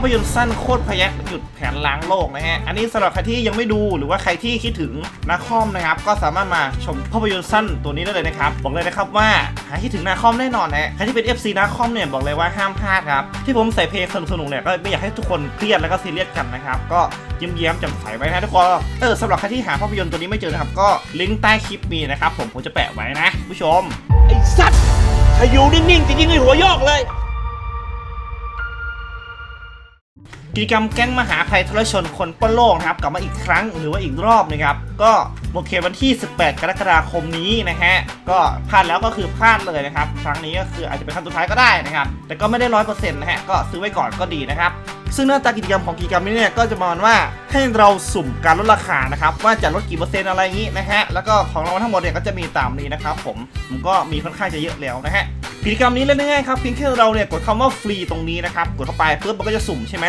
าพยนตร์สั้นโคตรพยักหยุดแผนล้างโลกนะฮะ อันนี้สำหรับใครที่ยังไม่ดูหรือว่าใครที่คิดถึงนาคอมนะครับ ก็สามารถมาชมภาพยนตร์สั้นตัวนี้ได้เลยนะครับ บอกเลยนะครับว่าหาคิดถึงนาคอมแน่นอนนะใครที่เป็น FC นาคอมเนี่ยบอกเลยว่าห้ามพลาดครับ ที่ผมใส่เพลงสนุกๆเนี่ยก็ไม่อยากให้ทุกคนเครียดแล้วก็ซีเรียสกันนะครับ ก็ยิ้มแย้มแจ่มใสไว้นะทุกคน เออสำหรับใครที่หาภาพยนตร์ตัวนี้ไม่เจอนะครับก็ลิงก์ใต้คลิปมีนะครับผมผมจะแปะไว้นะ ผู้ชมไอ้สัตว์ถ้าอยู่นิ่งๆจะยิงให้หัวโยกเลย กิจกรรมแก๊งมหาภัยทรชนคนป้นโลกนะครับกลับมาอีกครั้งหรือว่าอีกรอบนะครับก็โอเควันที่ 18 กรกฎาคมนี้นะฮะก็พลาดแล้วก็คือพลาดเลยนะครับ ครั้งนี้ก็คืออาจจะเป็นครั้งสุดท้ายก็ได้นะครับ แต่ก็ไม่ได้ร้อยเปอร์เซ็นต์นะฮะก็ซื้อไว้ก่อนก็ดีนะครับ ซึ่งหน้าตากิจกรรมของกิจกรรมนี้เนี่ยก็จะมาณว่าให้เราสุ่มการลดราคานะครับว่าจะลดกี่เปอร์เซ็นต์อะไรอย่างนี้นะฮะแล้วก็ของรางวัลทั้งหมดเนี่ยก็จะมีตามนี้นะครับผมผมก็มีค่อนข้างจะเยอะแล้วนะฮะ กิจกรรมนี้เล่นง่ายครับเพียงแค่เราเนี่ยกดคำว่าฟรีตรงนี้นะครับกดเข้าไปปุ๊บมันก็จะสุ่มใช่ไหม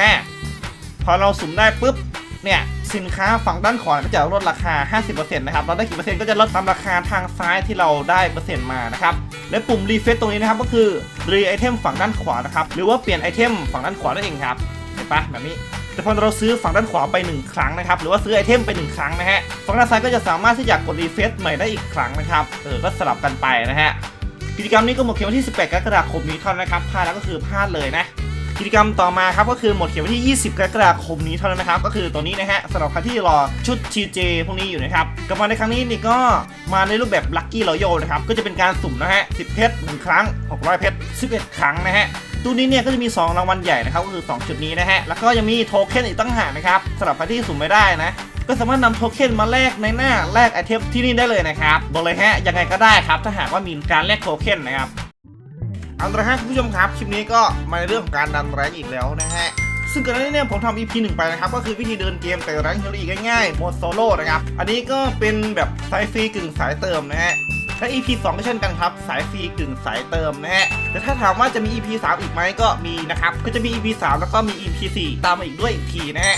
พอเราสุ่มได้ปุ๊บเนี่ยสินค้าฝั่งด้านขวาก็จะลดราคา 50%นะครับ เราได้กี่เปอร์เซ็นต์ก็จะลดตามราคาทางซ้ายที่เราได้เปอร์เซ็นต์มานะครับ และปุ่มรีเฟซตรงนี้นะครับก็คือรีไอเทมฝั่งด้านขวานะครับ หรือว่าเปลี่ยนไอเทมฝั่งด้านขวานั่นเองครับ เห็นปะแบบนี้ แต่พอเราซื้อฝั่งด้านขวาไป 1 ครั้งนะครับ หรือว่าซื้อไอเทมไป 1 ครั้งนะฮะ ฝั่งด้านซ้ายก็จะสามารถที่จะกดรีเฟซใหม่ได้อีกครั้งนะครับ เออ ก็สลับกันไปนะฮะ กิจกรรมนี้ก็หมดเขตวันที่ 18 กรกฎาคมนี้เท่านั้นนะครับพลาดแล้วก็คือพลาดเลยนะกิจกรรมต่อมาครับก็คือหมดเขตวันที่ 20 กรกฎาคมนี้เท่านั้นนะครับ ก็คือตัวนี้นะฮะสำหรับใครที่รอชุด TJ พวกนี้อยู่นะครับกลับมาในครั้งนี้นี่ก็มาในรูปแบบ Lucky Royal นะครับ ก็จะเป็นการสุ่มนะฮะ 10 เพชร 1 ครั้ง 600 เพชร 11 ครั้งนะฮะตู้นี้เนี่ยก็จะมี 2 รางวัลใหญ่นะครับ ก็คือ 2 จุดนี้นะฮะ แล้วก็ยังมีโทเค็นอีกตั้งหากนะครับสำหรับใครที่สุ่มไม่ได้นะ ก็สามารถนำโทเค็นมาแลกในหน้าแลกไอเทมที่นี่ได้เลยนะครับบอกเลยฮะยังไงก็ได้ครับ ถ้าหากว่ามีการแลกโทเค็นนะครับเอาละฮะคุณผู้ชมครับคลิปนี้ก็มาในเรื่องของการดันแรงอีกแล้วนะฮะซึ่งก่อนหน้านี้เนี่ยผมทำ EP หนึ่งไปนะครับ ก็คือวิธีเดินเกมแต่แรงเฮลีง่ายๆโหมดโซโล่นะครับ อันนี้ก็เป็นแบบสายฟรีกึ่งสายเติมนะฮะ และ EP 2 ก็เช่นกันครับ สายฟรีกึ่งสายเติมนะฮะแต่ถ้าถามว่าจะมี EP 3 อีกไหมก็มีนะครับ ก็จะมี EP 3 แล้วก็มี EP 4 ตามมาอีกด้วยอีกทีนะฮะ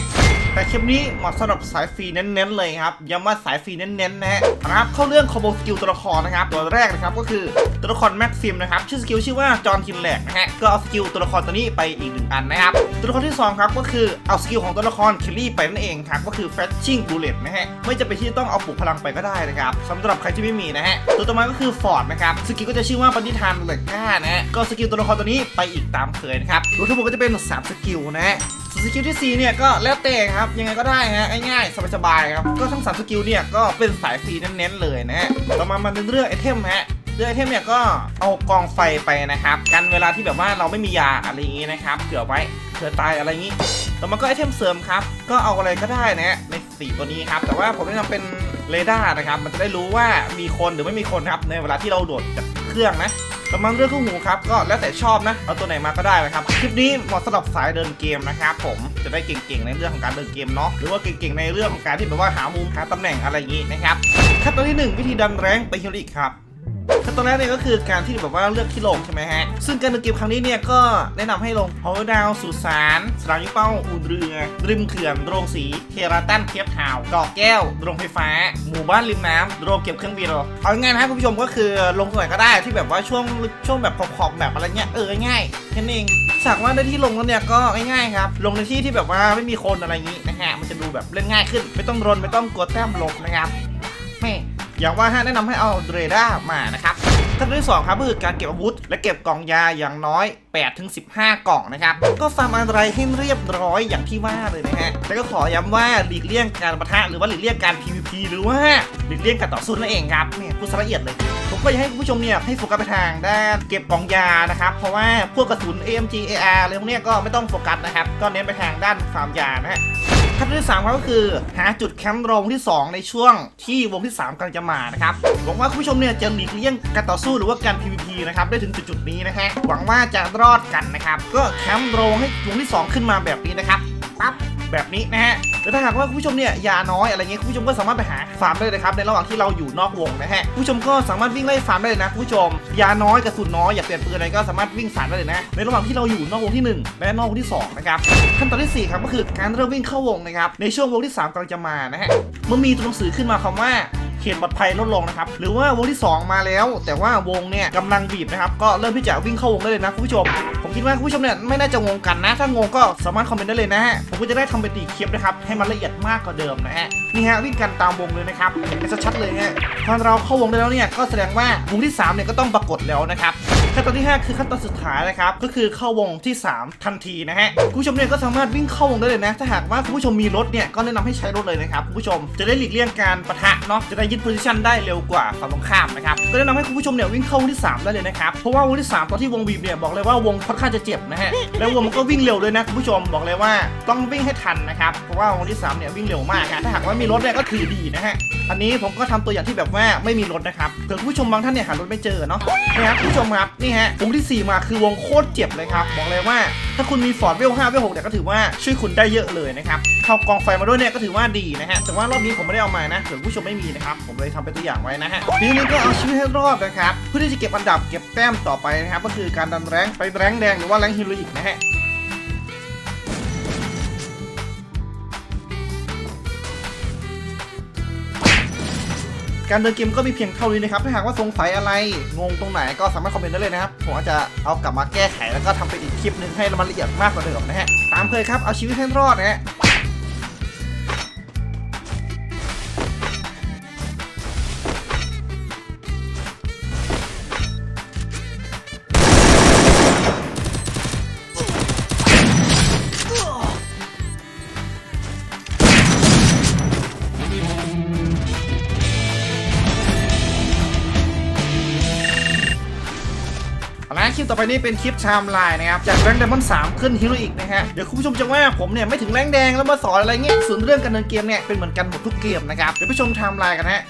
แต่คลิปนี้เหมาะสำหรับสายฟรีเน้นๆเลยครับย้ำว่าสายฟรีเน้นๆนะฮะนะครับเข้าเรื่องคอมโบสกิลตัวละครนะครับตัวแรกนะครับก็คือตัวละครแม็กซิมนะครับชื่อสกิลชื่อว่าจอห์นคินแลกนะฮะก็เอาสกิลตัวละครตัวนี้ไปอีกหนึ่งอันนะครับตัวละครที่สองครับก็คือเอาสกิลของตัวละครคิลลี่ไปนั่นเองครับก็คือแฟชชิ่งบูเลตนะฮะไม่จะเป็นที่ต้องเอาปลุกพลังไปก็ได้นะครับสำหรับใครที่ไม่มีนะฮะตัวต่อมาก็คือฟอร์ดนะครับสกิลก็จะชื่อว่าปณิธานเหล็กกล้านะฮะก็สกิลตัวละครตัวนี้ไปอีกตามเคยนะครับรวมทั้งหมดก็จะเป็นสามสกิลนะฮะส่วนสกิลที่ 4 เนี่ยก็แล้วแต่ครับ ยังไงก็ได้ฮะง่ายๆสบายๆครับก็ทั้ง 3 สกิลเนี่ยก็เป็นสายฟรีเน้นๆเลยนะฮะต่อมามันเรื่องไอเทมฮะเรื่องไอเทมเนี่ยก็เอากองไฟไปนะครับกันเวลาที่แบบว่าเราไม่มียาอะไรอย่างงี้นะครับเผื่อไว้เผื่อตายอะไรอย่างงี้ต่อมาก็ไอเทมเสริมครับ ก็เอาอะไรก็ได้นะฮะในสีตัวนี้ครับ แต่ว่าผมแนะนำเป็น เรดาร์นะครับ มันจะได้รู้ว่ามีคนหรือไม่มีคนครับ ในเวลาที่เราโดดจากเครื่องนะแล้วมาเรื่องคู่หูครับก็แล้วแต่ชอบนะ เอาตัวไหนมาก็ได้นะครับ คลิปนี้เหมาะสำหรับสายเดินเกมนะครับผมจะได้เก่งๆในเรื่องของการเดินเกมเนาะหรือว่าเก่งๆในเรื่องของการที่แบบว่าหามุมหาตำแหน่งอะไรอย่างนี้นะครับขั้นตอนที่หนึ่งวิธีดันแรงไปฮิลิกครับ ขั้นตอนแรกเนี่ยก็คือการที่แบบว่าเลือกที่ลงใช่ไหมฮะ ซึ่งการเดินเกมครั้งนี้เนี่ยก็แนะนำให้ลงพาวเวอร์ดาวสุสานสนามยิงเป้าอู่เรือ ริมเขื่อน โรงสีเทราตันเทียบทาวเกาะแก้ว โรงไฟฟ้า หมู่บ้านริมน้ำโรงเก็บเครื่องบินเอาง่ายๆนะคุณผู้ชมก็คือลงตรงไหนก็ได้ที่แบบว่าช่วงช่วงแบบขอบๆแบบอะไรเงี้ยเออง่ายแค่นั้นเองจากว่าได้ที่ลงแล้วเนี่ยก็ง่ายๆครับ ลงในที่ที่แบบว่าไม่มีคนอะไรอย่างงี้นะฮะมันจะดูแบบเล่นง่ายขึ้น ไม่ต้องรนไม่ต้องกลัวแต้มลบนะครับแม่ อย่างว่าฮะแนะนำให้เอาเรดาร์มานะครับขั้นที่2ครับก็คือการเก็บอาวุธ และเก็บกล่องยาอย่างน้อย8ถึง15 กล่องนะครับ ก็ฟาร์มอะไรให้เรียบร้อยอย่างที่ว่าเลยนะฮะแต่ก็ขอย้ำว่าหลีกเลี่ยงการประทะหรือว่าหลีกเลี่ยงการ PVP หรือว่าหลีกเลี่ยงการต่อสู้นั่นเองครับเนี่ยพูดซะละเอียดเลย ผมก็อยากให้คุณผู้ชมเนี่ยให้โฟกัสไปทางด้านเก็บกล่องยานะครับ เพราะว่าพวกกระสุน AMG AR อะไรพวกเนี้ยก็ไม่ต้องโฟกัสนะครับ ก็เน้นไปทางด้านฟาร์มยานะฮะขั้นที่3ครับก็คือ หาจุดแคมป์โรงที่ 2 ในช่วงที่วงที่ 3กำลังจะมานะครับหวังว่าคุณผู้ชมเนี่ยจะหลีกเลี่ยงการต่อสู้หรือว่าการ PVP นะครับได้ถึงจุดนี้นะฮะหวังว่าจะรอดกันนะครับก็แคมป์โรงให้วงที่ 2 ขึ้นมาแบบนี้นะครับปั๊บแบบนี้นะฮะ แต่ถ้าหากว่าคุณผู้ชมเนี่ยยาน้อยอะไรเงี้ยคุณผู้ชมก็สามารถไปหาฟาร์มได้เลยครับในระหว่างที่เราอยู่นอกวงนะฮะคุณผู้ชมก็สามารถวิ่งไล่ฟาร์มได้เลยนะคุณผู้ชม ยาน้อยกระสุนน้อยอย่าเปลี่ยนปืนอะไรก็สามารถวิ่งสารได้เลยนะ ในระหว่างที่เราอยู่นอกวงที่หนึ่งและนอกวงที่สองนะครับขั้นตอนที่ 4 ครับก็คือการเริ่มวิ่งเข้าวงนะครับในช่วงวงที่ 3กำลังจะมานะฮะเมื่อมีตัวหนังสือขึ้นมาคำว่าเขตปลอดภัยลดลงนะครับ หรือว่าวงที่ 2 มาแล้ว แต่ว่าวงเนี่ยกำลังบีบนะครับ ก็เริ่มที่จะวิ่งเข้าวงได้เลยนะคุณผู้ชม คิดว่าคุณผู้ชมเนี่ยไม่น่าจะงงกันนะ ถ้างงก็สามารถคอมเมนต์ได้เลยนะฮะผมก็จะได้ทำเป็นตีคลิปนะครับให้มันละเอียดมากกว่าเดิมนะฮะนี่ฮะวิ่งกันตามวงเลยนะครับเห็นกันชัดๆเลยฮะตอนเราเข้าวงได้แล้วเนี่ยก็แสดงว่าวงที่สามเนี่ยก็ต้องปรากฏแล้วนะครับ ขั้นตอนที่ห้าคือขั้นตอนสุดท้ายนะครับ ก็คือเข้าวงที่สามทันทีนะฮะคุณผู้ชมเนี่ยก็สามารถวิ่งเข้าวงได้เลยนะ ถ้าหากว่าคุณผู้ชมมีรถเนี่ยก็แนะนำให้ใช้รถเลยนะครับคุณผู้ชมจะได้หลีกเลี่ยงการปะทะเนาะจะได้ยึดโพซิชันได้เร็วกว่าฝั่งตรงข้ามนะครับก็แนะนำให้คุณผู้ชมเนี่ยวิ่งเข้าวงที่สามได้เลยนะครับเพราะว่าวงที่สามตอนที่วงบีบเนี่ยบอกเลยว่าวงค่อนข้างจะเจ็บนะฮะแล้ววงมันก็วิ่งเร็วด้วยนะคุณผู้ชมบอกเลยว่าต้องวิ่งให้ทันนะครับเพราะว่าวงที่สามเนี่ยวิ่งเร็วมากถ้าหากว่ามีรถเนี่ยก็ถือดีนะฮะอันนี้ผมก็ทำตัวอย่างที่แบบว่าไม่มีรถนะครับเผื่อผู้ชมบางท่านเนี่ยหารถไม่เจอเนาะนี่ครับผู้ชมครับนี่ฮะวงที่สี่มาคือวงโคตรเจ็บเลยครับ บอกเลยว่าถ้าคุณมีฟอร์ดเวล5เวล6เนี่ยก็ถือว่าช่วยคุณได้เยอะเลยนะครับ เข้ากองไฟมาด้วยเนี่ยก็ถือว่าดีนะฮะ แต่ว่ารอบนี้ผมไม่ได้เอามานะเผื่อผู้ชมไม่มีนะครับ ผมเลยทำเป็นตัวอย่างไว้นะฮะทีนี้ก็เอาชีวิตให้รอดนะครับ เพื่อที่จะเก็บอันดับเก็บแต้มต่อไปนะครับ ก็คือการดันแรงไปแรงแดงหรือว่าแรงฮีโร่อีกนะฮะ การเดินเกมก็มีเพียงเท่านี้นะครับ ถ้าหากว่าสงสัยอะไร งงตรงไหนก็สามารถคอมเมนต์ได้เลยนะครับ ผมอาจจะเอากลับมาแก้ไขแล้วก็ทำเป็นอีกคลิปหนึ่งให้มันละเอียดมากกว่าเดิมนะฮะ ตามเคยครับ เอาชีวิตให้รอดนะฮะ ต่อไปนี้เป็นคลิปไทม์ไลน์นะครับ จากแรงค์ไดมอนด์3ขึ้นฮีโรอีกนะฮะ เดี๋ยวคุณผู้ชมจะว่าผมเนี่ยไม่ถึงแรงแดงแล้วมาสอนอะไรเงี้ยส่วนเรื่องการเดินเกมเนี่ยเป็นเหมือนกันหมดทุกเกมนะครับ เดี๋ยวไปชมไทม์ไลน์กันฮะ